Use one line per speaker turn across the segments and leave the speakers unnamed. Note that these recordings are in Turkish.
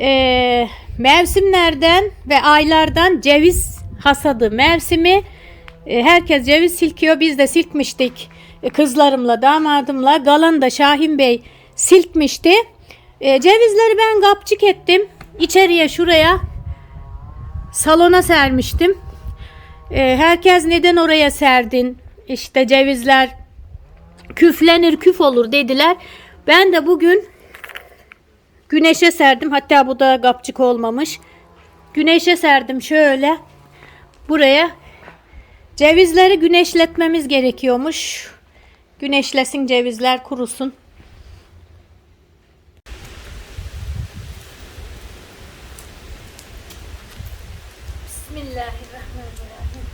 e, mevsimlerden ve aylardan ceviz hasadı mevsimi. E, herkes ceviz silkiyor. Biz de silkmiştik. E, kızlarımla, damadımla. Galan da Şahin Bey silkmişti. E, cevizleri ben kapçık ettim. İçeriye şuraya salona sermiştim. E, herkes neden oraya serdin? İşte cevizler küflenir küf olur dediler. Ben de bugün güneşe serdim. Hatta bu da kapçık olmamış. Güneşe serdim şöyle. Buraya cevizleri güneşletmemiz gerekiyormuş. Güneşlesin cevizler kurusun. Bismillahirrahmanirrahim.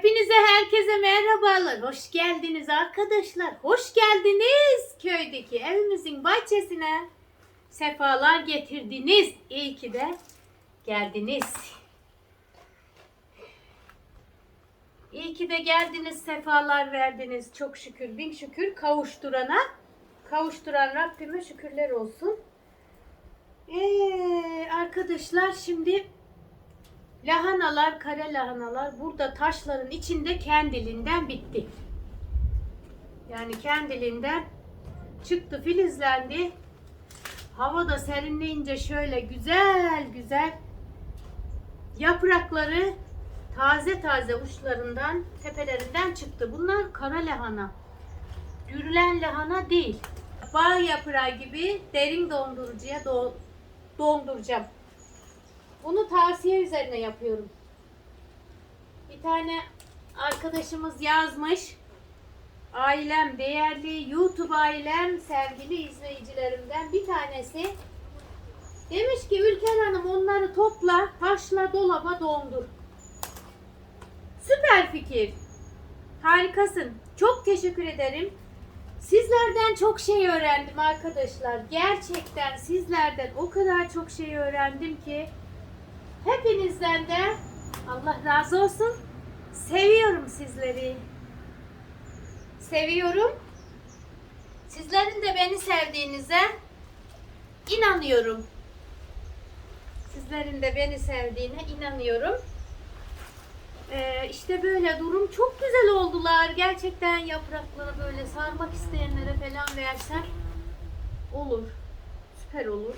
Hepinize herkese merhabalar. Hoş geldiniz arkadaşlar. Hoş geldiniz köydeki evimizin bahçesine. Sefalar getirdiniz. İyi ki de geldiniz. İyi ki de geldiniz, sefalar verdiniz. Çok şükür, bin şükür kavuşturana, kavuşturan Rabbime şükürler olsun. Ee, arkadaşlar şimdi Lahanalar, kare lahanalar burada taşların içinde kendiliğinden bitti. Yani kendiliğinden çıktı, filizlendi. Hava da serinleyince şöyle güzel güzel yaprakları taze taze uçlarından, tepelerinden çıktı. Bunlar kara lahana. Dürülen lahana değil. Bağ yaprağı gibi derin dondurucuya do- donduracağım. Bunu tavsiye üzerine yapıyorum. Bir tane arkadaşımız yazmış. Ailem, değerli YouTube ailem, sevgili izleyicilerimden bir tanesi demiş ki Ülker Hanım onları topla, taşla dolaba dondur. Süper fikir. Harikasın. Çok teşekkür ederim. Sizlerden çok şey öğrendim arkadaşlar. Gerçekten sizlerden o kadar çok şey öğrendim ki hepinizden de Allah razı olsun. Seviyorum sizleri. Seviyorum. Sizlerin de beni sevdiğinize inanıyorum. Sizlerin de beni sevdiğine inanıyorum. Ee, işte böyle durum çok güzel oldular. Gerçekten yaprakları böyle sarmak isteyenlere falan versem olur. Süper olur.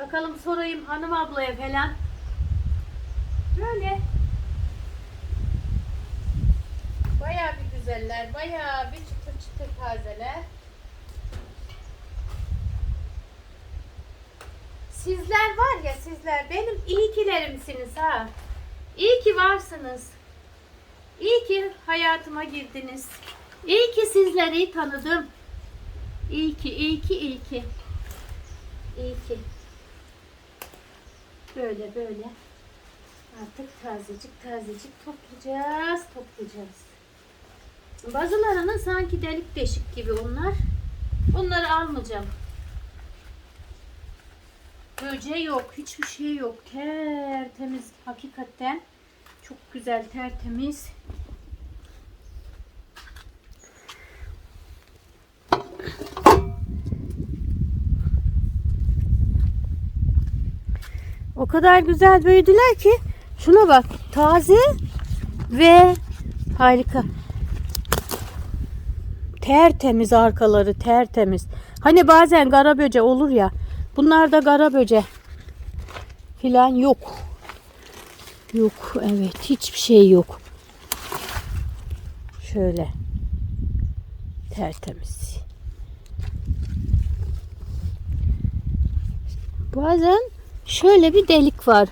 Bakalım sorayım hanım ablaya falan. Böyle. Bayağı bir güzeller. Bayağı bir çıtır çıtır tazeler. Sizler var ya sizler benim iyi kilerimsiniz ha. İyi ki varsınız. İyi ki hayatıma girdiniz. İyi ki sizleri tanıdım. İyi ki, iyi ki, iyi ki. İyi ki. Böyle böyle. Artık tazecik tazecik toplayacağız, toplayacağız. Bazılarının sanki delik deşik gibi onlar. Onları almayacağım. Böceği yok. Hiçbir şey yok. Tertemiz. Hakikaten. Çok güzel tertemiz. O kadar güzel büyüdüler ki şuna bak taze ve harika. Tertemiz arkaları tertemiz. Hani bazen kara böce olur ya. Bunlarda kara böce filan yok. Yok evet hiçbir şey yok. Şöyle tertemiz. Bazen şöyle bir delik var.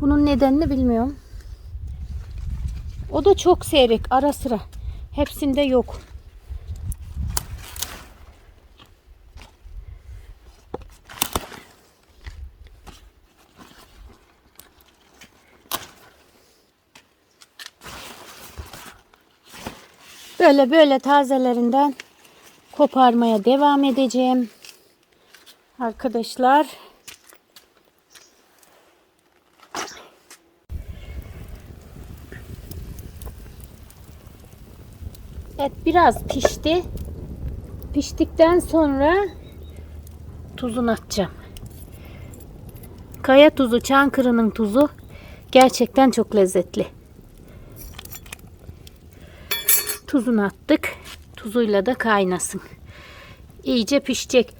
Bunun nedenini bilmiyorum. O da çok seyrek ara sıra. Hepsinde yok. Böyle böyle tazelerinden koparmaya devam edeceğim. Arkadaşlar. Et biraz pişti. Piştikten sonra tuzunu atacağım. Kaya tuzu, Çankırı'nın tuzu gerçekten çok lezzetli. Tuzunu attık. Tuzuyla da kaynasın. İyice pişecek.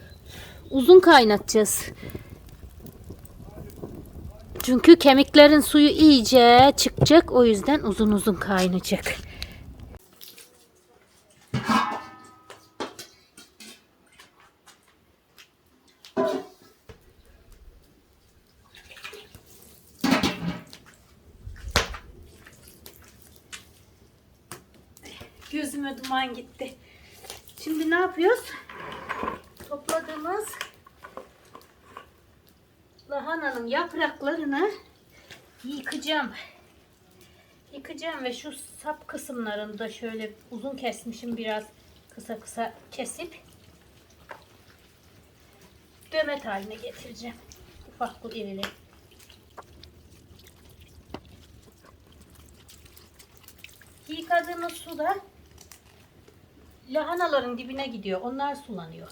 Uzun kaynatacağız. Çünkü kemiklerin suyu iyice çıkacak. O yüzden uzun uzun kaynayacak. Duman gitti. Şimdi ne yapıyoruz? Topladığımız lahananın yapraklarını yıkacağım. Yıkacağım ve şu sap kısımlarını da şöyle uzun kesmişim biraz kısa kısa kesip dömet haline getireceğim. Ufak irili. Yıkadığımız su da lahanaların dibine gidiyor. Onlar sulanıyor.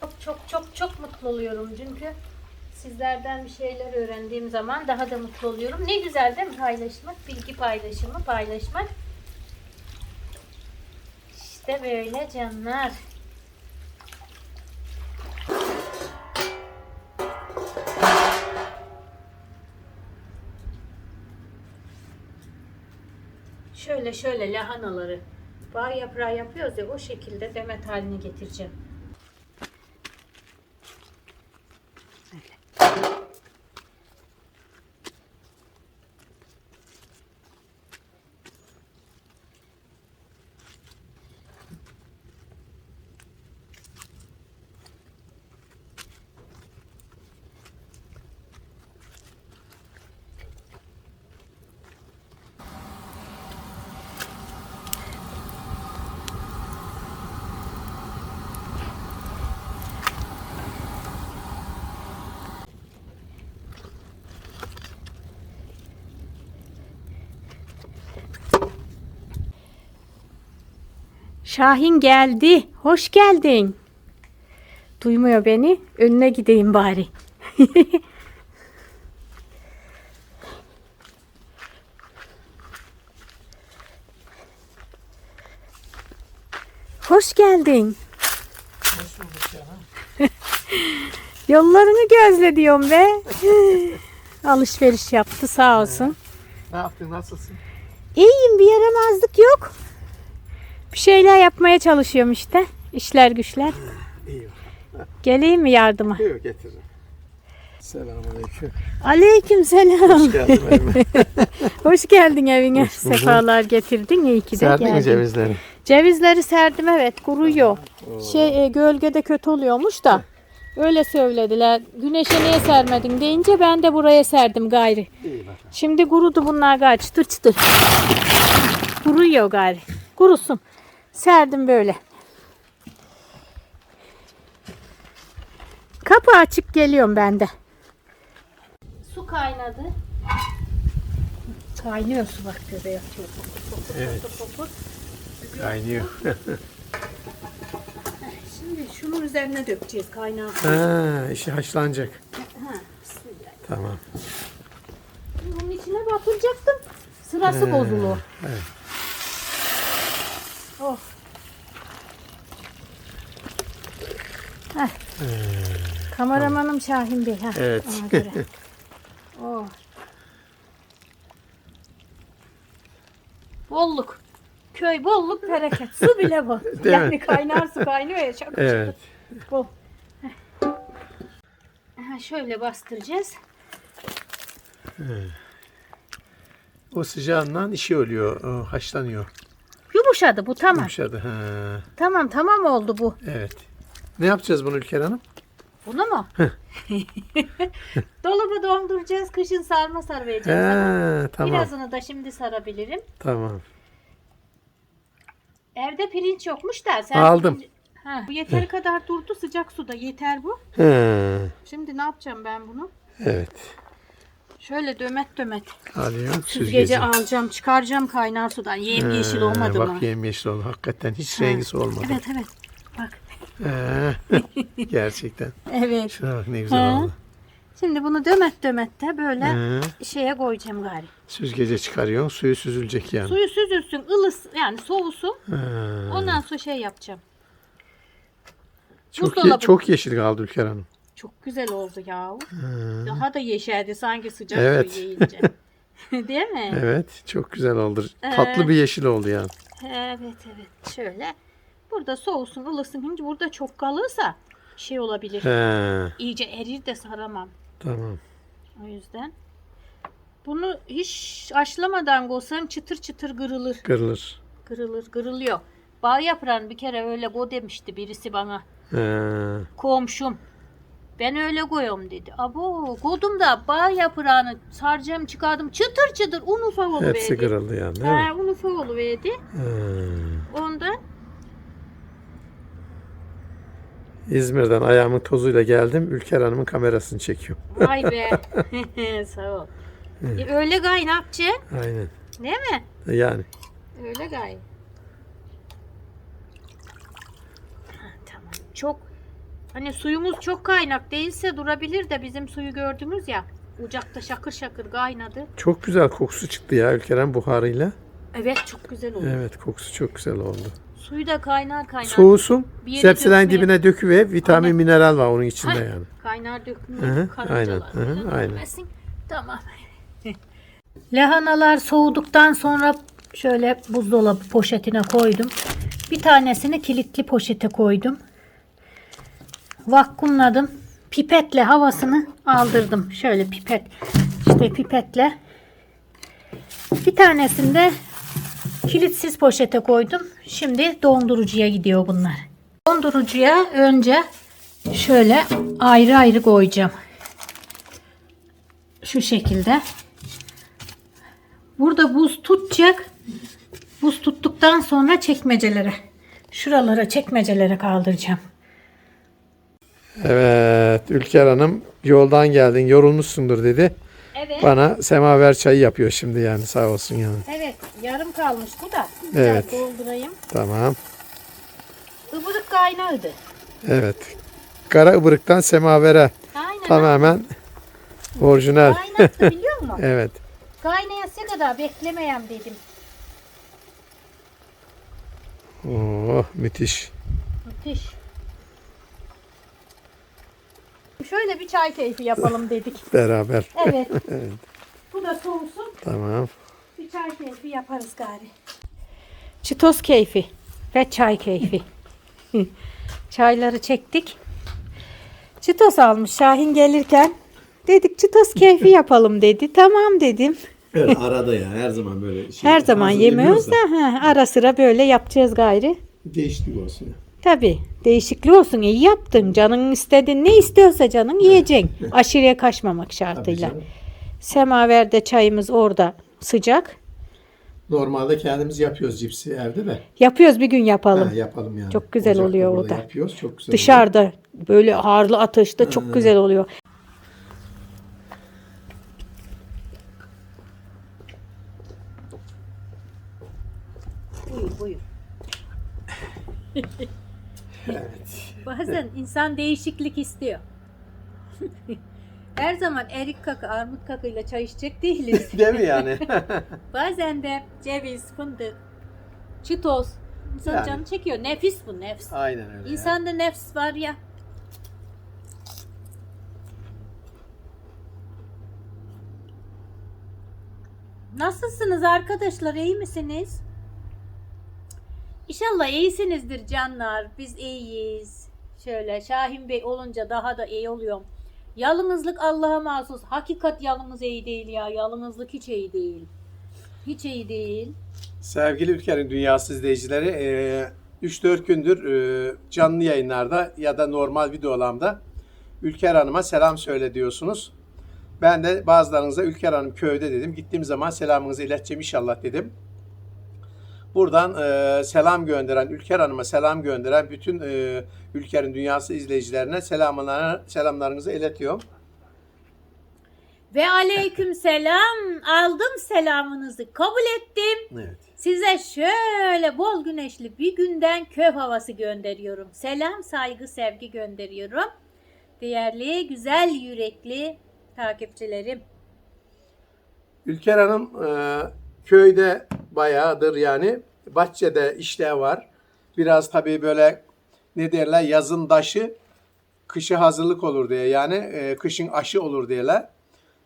Çok çok çok çok mutlu oluyorum çünkü sizlerden bir şeyler öğrendiğim zaman daha da mutlu oluyorum. Ne güzel değil mi paylaşmak? Bilgi paylaşımı paylaşmak. İşte böyle canlar. Şöyle şöyle lahanaları bağ yaprağı yapıyoruz ya o şekilde demet haline getireceğim. Şahin geldi. Hoş geldin. Duymuyor beni. Önüne gideyim bari. Hoş geldin. Yollarını gözle diyorum be. Alışveriş yaptı sağ olsun.
Ne yaptın? Nasılsın?
İyiyim bir yaramazlık yok. Bir şeyler yapmaya çalışıyorum işte. İşler güçler.
İyi.
Geleyim mi yardıma?
Yok getiririm. Selamünaleyküm.
Aleyküm selam.
Hoş geldin evime.
Hoş geldin evine.
Hoş.
Sefalar getirdin. İyi ki de
Serdin
geldin.
cevizleri?
Cevizleri serdim evet kuruyor. Şey e, gölgede kötü oluyormuş da. Öyle söylediler. Güneşe niye sermedin deyince ben de buraya serdim gayri. Şimdi kurudu bunlar gayri çıtır çıtır. Kuruyor gayri. Kurusun. Serdim böyle. Kapı açık geliyorum ben de. Su kaynadı. Kaynıyor su bak göbeğe atıyor.
Evet. Kaynıyor.
Şimdi şunun üzerine dökeceğiz kaynağı.
ha, işi haşlanacak.
Ha.
Tamam.
Bunun içine batıracaktım. Sırası bozulur.
evet.
Oh. Heh. Kameramanım Şahin Bey. Heh,
Evet.
ona göre. oh. Bolluk. Köy bolluk bereket. Su bile bol.
Değil
yani
mi?
kaynar su kaynıyor ya çok
Evet.
bol. Aha, şöyle bastıracağız.
O sıcağından işi ölüyor. O haşlanıyor.
Yumuşadı bu tamam.
Yumuşadı. Ha,
Tamam tamam oldu bu.
evet. Ne yapacağız bunu Ülker Hanım?
Bunu mu? Dolabı donduracağız. Kışın sarma sarmayacağız.
Ha, tamam.
Birazını da şimdi sarabilirim.
Tamam.
Evde pirinç yokmuş da sen
Aldım.
Ha, bu yeteri kadar durdu sıcak suda yeter bu.
Ha,
Şimdi ne yapacağım ben bunu?
evet.
Şöyle dömet dömet.
Alıyorum
Süzgece
süzgeci.
alacağım, çıkaracağım kaynar sudan. Yem yeşil
Ha,
olmadı mı?
Bak yemyeşil oldu. Hakikaten hiç rengisi olmadı.
Evet evet. Bak.
Ha, Gerçekten.
Evet.
Şuna bak ne güzel
Ha.
oldu.
Şimdi bunu dömet dömet de böyle
Ha,
şeye koyacağım gari.
süzgece çıkarıyorsun. Suyu süzülecek yani.
Suyu süzülsün, ılız yani soğusun.
Ha.
Ondan sonra şey yapacağım.
Çok, ye-
buzdolabı-
çok yeşil kaldı Ülker Hanım.
Çok güzel oldu ya. Daha da yeşerdi sanki sıcak
Evet.
su yiyince. Değil mi?
Evet çok güzel oldu.
Ee.
Tatlı bir yeşil oldu yani.
Evet evet. Şöyle. Burada soğusun ılısın. Şimdi burada çok kalırsa şey olabilir.
He,
İyice erir de saramam.
tamam.
O yüzden. Bunu hiç aşlamadan koysam çıtır çıtır kırılır.
Kırılır.
Kırılır kırılıyor. Bağ yaprağını bir kere öyle go demişti birisi bana.
He,
Komşum. Ben öyle koyuyorum dedi. Abo kodum da bağ yaprağını saracağım çıkardım çıtır çıtır un ufak oluverdi.
hepsi kırıldı yani değil mi?
Ha, un ufak oluverdi.
He.
Ondan
İzmir'den ayağımın tozuyla geldim. Ülker Hanım'ın kamerasını çekiyorum.
vay be. Sağ ol. E, öyle gay ne yapacaksın?
Aynen.
Değil mi?
Yani.
Öyle gay. Ha, tamam. Çok hani suyumuz çok kaynak değilse durabilir de bizim suyu gördünüz ya. Ocakta şakır şakır kaynadı.
Çok güzel kokusu çıktı ya Ülker Hanım buharıyla.
Evet çok güzel oldu.
Evet kokusu çok güzel oldu.
Suyu da kaynar kaynar.
Soğusun.
Dökmeye-
dibine döküver. Vitamin
Aynen.
mineral var onun içinde
Hah.
yani.
Kaynar. Karıncalar
aynen, hı hı,
falan
aynen.
Tamam. Lahanalar soğuduktan sonra şöyle buzdolabı poşetine koydum. Bir tanesini kilitli poşete koydum. Vakumladım. Pipetle havasını aldırdım. Şöyle pipet. işte pipetle. Bir tanesini de kilitsiz poşete koydum. Şimdi dondurucuya gidiyor bunlar. Dondurucuya önce şöyle ayrı ayrı koyacağım. Şu şekilde. Burada buz tutacak. Buz tuttuktan sonra çekmecelere, şuralara çekmecelere kaldıracağım.
Evet Ülker Hanım yoldan geldin yorulmuşsundur dedi.
Evet.
Bana semaver çayı yapıyor şimdi yani sağ olsun yani.
Evet. Yarım kalmış bu da.
Evet.
Biraz doldurayım.
Tamam.
Ibırık kaynağıydı.
Evet. Kara ıbırıktan semavere
Aynen.
tamamen orijinal.
Kaynattı biliyor musun?
Evet.
Kaynayası kadar beklemeyem dedim.
Oh müthiş.
Müthiş. Şöyle bir çay keyfi yapalım dedik.
Beraber.
Evet. Bu da soğusun.
Tamam.
Bir çay keyfi yaparız gari. Çitos keyfi ve çay keyfi. Çayları çektik. Çitos almış Şahin gelirken. Dedik çitos keyfi yapalım dedi. Tamam dedim.
Evet, arada ya her zaman böyle şey.
Her zaman yemiyoruz da ha, ara sıra böyle yapacağız gayri.
Değişiklik olsun. ya.
Tabi değişiklik olsun iyi yaptın. Canın istedin ne istiyorsa canın yiyeceksin. Aşırıya kaçmamak
Tabii
şartıyla.
canım.
Semaverde çayımız orada sıcak.
Normalde kendimiz yapıyoruz cipsi evde de.
Yapıyoruz bir gün yapalım.
Ha, yapalım yani.
Çok güzel
Ocakta
oluyor
burada
o da.
Yapıyoruz çok güzel. oluyor.
Dışarıda böyle harlı ateşte çok güzel oluyor. Buyur buyur. Bazen insan değişiklik istiyor. Her zaman erik kakı, armut kakıyla çay içecek değiliz.
Değil mi yani?
Bazen de ceviz, fındık, çitoz. İnsan
Yani.
canı çekiyor. Nefis bu nefis.
Aynen öyle. ya.
İnsanda nefs var ya. Nasılsınız arkadaşlar? İyi misiniz? İnşallah iyisinizdir canlar. Biz iyiyiz. Şöyle Şahin Bey olunca daha da iyi oluyorum. Yalnızlık Allah'a mahsus. Hakikat yalnız iyi değil ya. Yalnızlık hiç iyi değil. Hiç iyi değil.
Sevgili Ülker'in Dünyası izleyicileri, e, 3-4 gündür e, canlı yayınlarda ya da normal videolarımda Ülker Hanım'a selam söyle diyorsunuz. Ben de bazılarınıza Ülker Hanım köyde dedim. Gittiğim zaman selamınızı ileteceğim inşallah dedim. Buradan e, selam gönderen, Ülker Hanım'a selam gönderen bütün e, Ülker'in Dünyası izleyicilerine selamlarını, selamlarınızı iletiyorum.
Ve aleyküm selam. Aldım selamınızı. Kabul ettim.
Evet.
Size şöyle bol güneşli bir günden köy havası gönderiyorum. Selam, saygı, sevgi gönderiyorum. Değerli, güzel yürekli takipçilerim.
Ülker Hanım e, köyde bayağıdır yani bahçede işler var. Biraz tabii böyle ne derler yazın daşı kışa hazırlık olur diye yani e, kışın aşı olur diyorlar.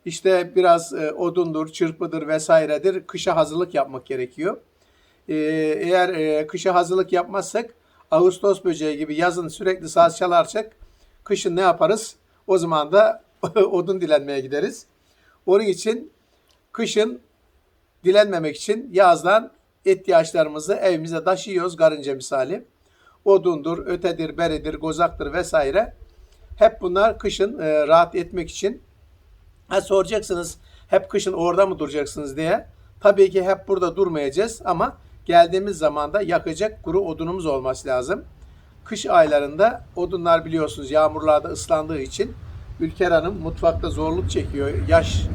İşte biraz e, odundur, çırpıdır vesairedir kışa hazırlık yapmak gerekiyor. E, eğer e, kışa hazırlık yapmazsak Ağustos böceği gibi yazın sürekli saz çalarsak kışın ne yaparız? O zaman da odun dilenmeye gideriz. Onun için kışın dilenmemek için yazdan ihtiyaçlarımızı evimize taşıyoruz karınca misali. Odundur, ötedir, beridir, gozaktır vesaire. Hep bunlar kışın e, rahat etmek için. Ha soracaksınız hep kışın orada mı duracaksınız diye. Tabii ki hep burada durmayacağız ama geldiğimiz zaman da yakacak kuru odunumuz olması lazım. Kış aylarında odunlar biliyorsunuz yağmurlarda ıslandığı için Ülker Hanım mutfakta zorluk çekiyor. Yaş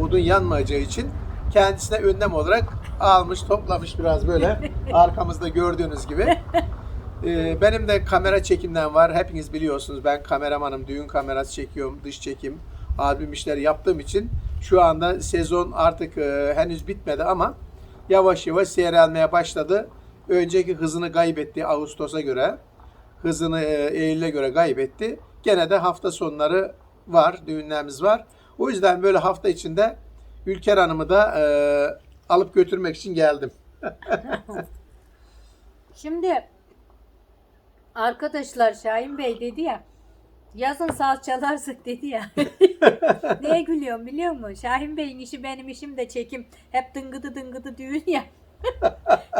odun yanmayacağı için kendisine önlem olarak almış, toplamış biraz böyle arkamızda gördüğünüz gibi. Ee, benim de kamera çekimden var. Hepiniz biliyorsunuz ben kameramanım. Düğün kamerası çekiyorum, dış çekim, albüm işleri yaptığım için şu anda sezon artık e, henüz bitmedi ama yavaş yavaş seyrelmeye başladı. Önceki hızını kaybetti Ağustos'a göre. Hızını e, Eylül'e göre kaybetti. Gene de hafta sonları var, düğünlerimiz var. O yüzden böyle hafta içinde Ülker Hanım'ı da e, alıp götürmek için geldim.
Şimdi arkadaşlar Şahin Bey dedi ya yazın saz çalarsak dedi ya. Neye gülüyorum biliyor musun? Şahin Bey'in işi benim işim de çekim. Hep dıngıdı dıngıdı düğün ya.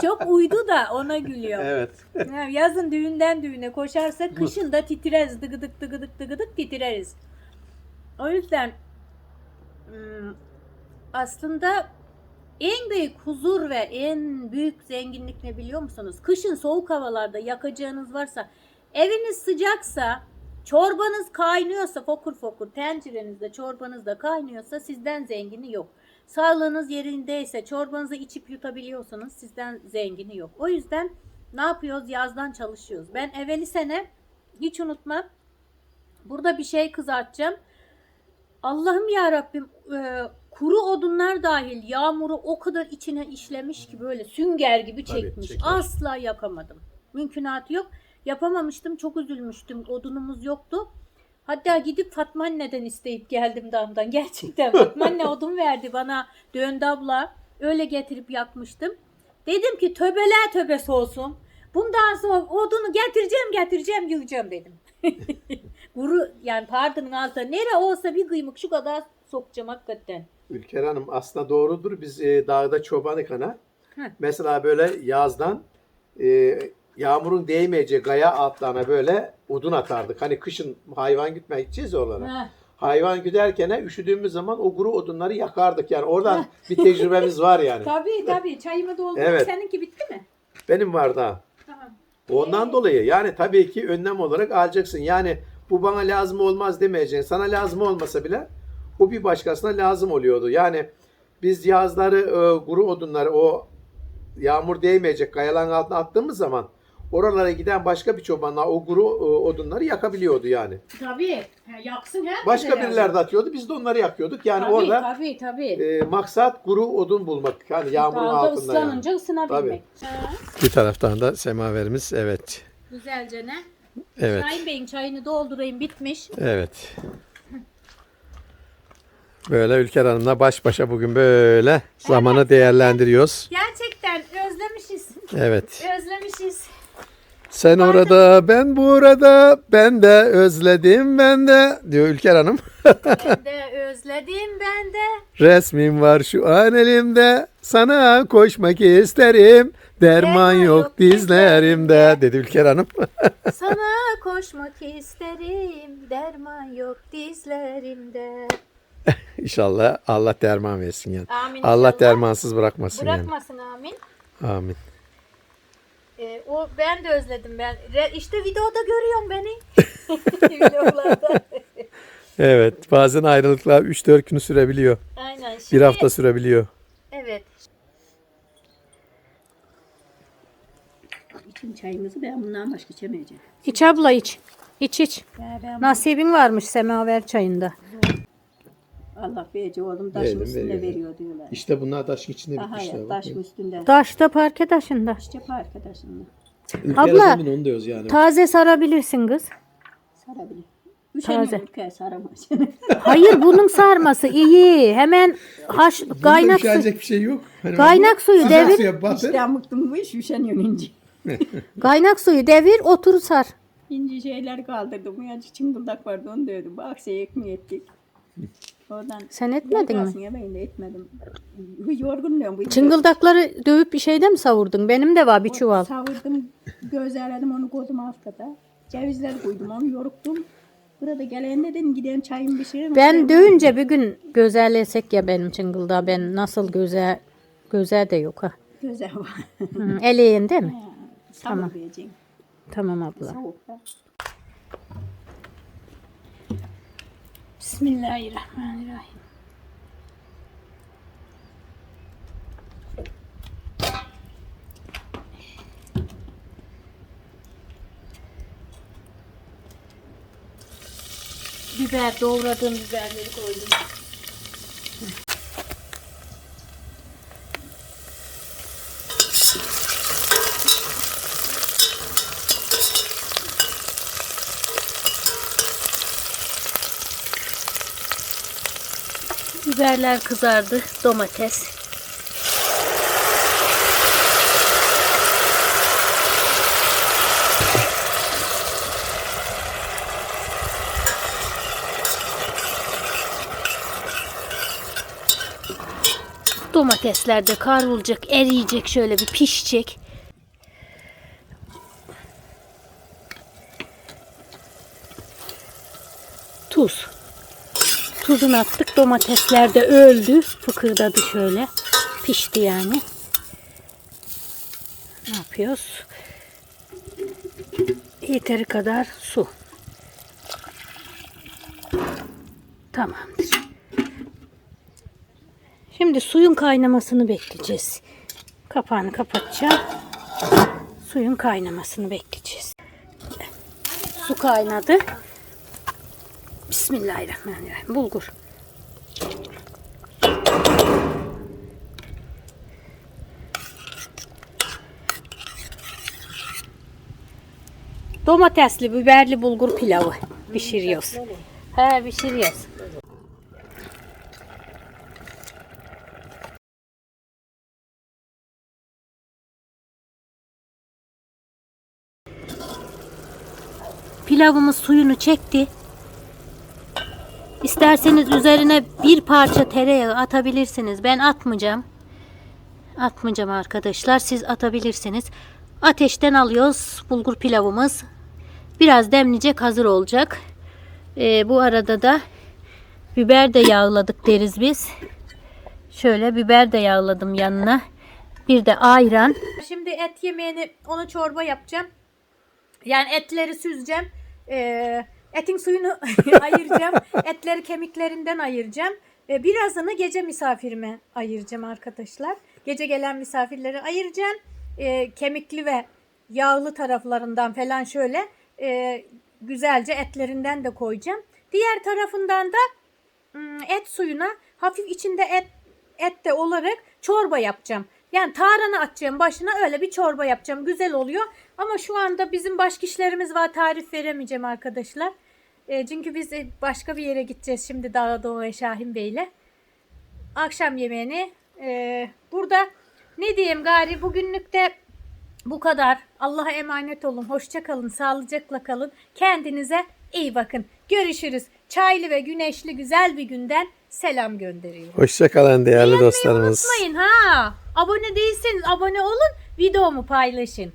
Çok uydu da ona gülüyorum.
Evet.
Ya yazın düğünden düğüne koşarsak kışın da titreriz. Dıgıdık dıgıdık dıgıdık titreriz. O yüzden ım, aslında en büyük huzur ve en büyük zenginlik ne biliyor musunuz? Kışın soğuk havalarda yakacağınız varsa, eviniz sıcaksa, çorbanız kaynıyorsa fokur fokur, tencerenizde çorbanız da kaynıyorsa sizden zengini yok. Sağlığınız yerindeyse, çorbanızı içip yutabiliyorsanız sizden zengini yok. O yüzden ne yapıyoruz? Yazdan çalışıyoruz. Ben evveli sene hiç unutmam. Burada bir şey kızartacağım. Allah'ım ya Rabbim e, kuru odunlar dahil yağmuru o kadar içine işlemiş ki böyle sünger gibi
Tabii,
çekmiş.
çeker.
Asla yakamadım. Mümkünatı yok. Yapamamıştım. Çok üzülmüştüm. Odunumuz yoktu. Hatta gidip Fatma anneden isteyip geldim damdan. Gerçekten Fatma anne odun verdi bana. Döndü abla. Öyle getirip yakmıştım. Dedim ki töbeler töbesi olsun. Bundan sonra odunu getireceğim getireceğim yığacağım dedim. Kuru yani pardonun altına nere olsa bir kıymık şu kadar sokacağım hakikaten.
Ülker Hanım aslında doğrudur. Biz e, dağda çobanık ana.
Hı.
Mesela böyle yazdan e, yağmurun değmeyeceği gaya altlarına böyle odun atardık. Hani kışın hayvan gütmeye gideceğiz oralara.
Heh.
Hayvan güderken üşüdüğümüz zaman o kuru odunları yakardık. Yani oradan bir tecrübemiz var yani.
Tabii tabii çayımı doldurdum.
Evet.
Seninki bitti mi?
Benim var daha.
Tamam.
Ondan dolayı yani tabii ki önlem olarak alacaksın. Yani bu bana lazım olmaz demeyeceksin. Sana lazım olmasa bile o bir başkasına lazım oluyordu. Yani biz cihazları, e, kuru odunları o yağmur değmeyecek kayaların altına attığımız zaman oralara giden başka bir çobanlar o kuru e, odunları yakabiliyordu yani.
Tabii. Yaksın her
Başka birileri de atıyordu. Biz de onları yakıyorduk. Yani orada
Tabii tabii.
e, maksat kuru odun bulmak. Yani yağmurun
Dalda
altında yani.
ıslanınca ısınabilmek. Ha,
Bir taraftan da semaverimiz evet.
güzelce ne?
Evet.
Şahin Bey'in çayını doldurayım bitmiş.
Evet. Böyle Ülker Hanım'la baş başa bugün böyle zamanı değerlendiriyoruz.
Gerçekten özlemişiz.
Evet.
Özlemişiz.
Sen orada, ben burada, ben de özledim ben de diyor Ülker Hanım.
Ben de özledim ben de.
Resmin var şu an elimde. Sana koşmak isterim. Derman yok dizlerimde dedi Ülker Hanım.
Sana koşmak isterim. Derman yok dizlerimde.
İnşallah Allah derman versin yani.
Amin
Allah
inşallah.
dermansız bırakmasın
Bırakmasın amin.
yani. Amin.
Ee, o ben de özledim ben. Re- işte videoda görüyorum beni. Videolarda.
Evet bazen ayrılıklar 3-4 günü sürebiliyor.
Aynen.
Bir
Şimdi-
hafta sürebiliyor.
Evet.
İçin çayımızı ben bundan başka içemeyeceğim.
İç abla iç. İç iç.
Ya ben
Nasibin varmış semaver çayında.
Allah verici oğlum taşın
Verim,
üstünde
veriyor.
veriyor diyorlar.
İşte bunlar taşın içinde
Aha
bitmişler.
ya taşın üstünde.
Taşta parke taşında.
İşte arkadaşımla
Abla,
onu diyoruz yani.
Taze sarabilirsin kız.
sarabilir.
Taze.
Üşeniyor ülke saramaz.
Hayır bunun sarması iyi. Hemen haş kaynak su,
bir şey yok. Hani
kaynak suyu devir.
suya batır.
İşte bıktım bu iş üşeniyorum ince.
Kaynak suyu devir otur sar.
İnce şeyler kaldırdım. Uyancı çıngıldak vardı onu dövdüm. Aksaya ekmeği ettik. Oradan
Sen etmedin mi?
Ya ben de etmedim. Yorgunluyorum. Bu
Çıngıldakları dövüp bir şeyde mi savurdun? Benim de var bir çuval.
Savurdum, gözlerledim onu koydum haftada. Cevizler koydum onu yoruktum. Burada gelen dedim gidelim çayımı pişiririm.
Ben dövünce bir gün gözerlesek ya benim çıngıldağı ben nasıl göze göze de yok ha.
Göze var.
Hı, eleğin değil mi?
Sabır
Tamam abla. Bismillahirrahmanirrahim. Biber, doğradığım biberleri koydum. Biberler kızardı, domates. Domatesler de kavrulacak, eriyecek, şöyle bir pişecek. Tuz. Tuzunu attık. Domatesler de öldü. Fıkırdadı şöyle. Pişti yani. Ne yapıyoruz? Yeteri kadar su. Tamamdır. Şimdi suyun kaynamasını bekleyeceğiz. Kapağını kapatacağım. Suyun kaynamasını bekleyeceğiz. Su kaynadı. Bismillahirrahmanirrahim. Bulgur. Domatesli, biberli bulgur pilavı pişiriyoruz. He pişiriyoruz. Pilavımız suyunu çekti. İsterseniz üzerine bir parça tereyağı atabilirsiniz. Ben atmayacağım. Atmayacağım arkadaşlar. Siz atabilirsiniz. Ateşten alıyoruz bulgur pilavımız. Biraz demleyecek hazır olacak. Ee, bu arada da biber de yağladık deriz biz. Şöyle biber de yağladım yanına. Bir de ayran. Şimdi et yemeğini onu çorba yapacağım. Yani etleri süzeceğim. Ee, etin suyunu ayıracağım. Etleri kemiklerinden ayıracağım. Ee, birazını gece misafirime ayıracağım arkadaşlar. Gece gelen misafirleri ayıracağım. Ee, kemikli ve yağlı taraflarından falan şöyle e, güzelce etlerinden de koyacağım. Diğer tarafından da Hmm, et suyuna hafif içinde et et de olarak çorba yapacağım. Yani tarhana atacağım başına öyle bir çorba yapacağım. Güzel oluyor. Ama şu anda bizim başka işlerimiz var. Tarif veremeyeceğim arkadaşlar. E, çünkü biz e, başka bir yere gideceğiz şimdi Dağa Doğu'ya Şahin Bey'le. Akşam yemeğini e, burada ne diyeyim gari bugünlük de bu kadar. Allah'a emanet olun. Hoşça kalın. Sağlıcakla kalın. Kendinize iyi bakın. Görüşürüz. Çaylı ve güneşli güzel bir günden selam gönderiyorum.
Hoşçakalın değerli
Beğenmeyi
dostlarımız.
unutmayın ha. Abone değilseniz abone olun. Videomu paylaşın.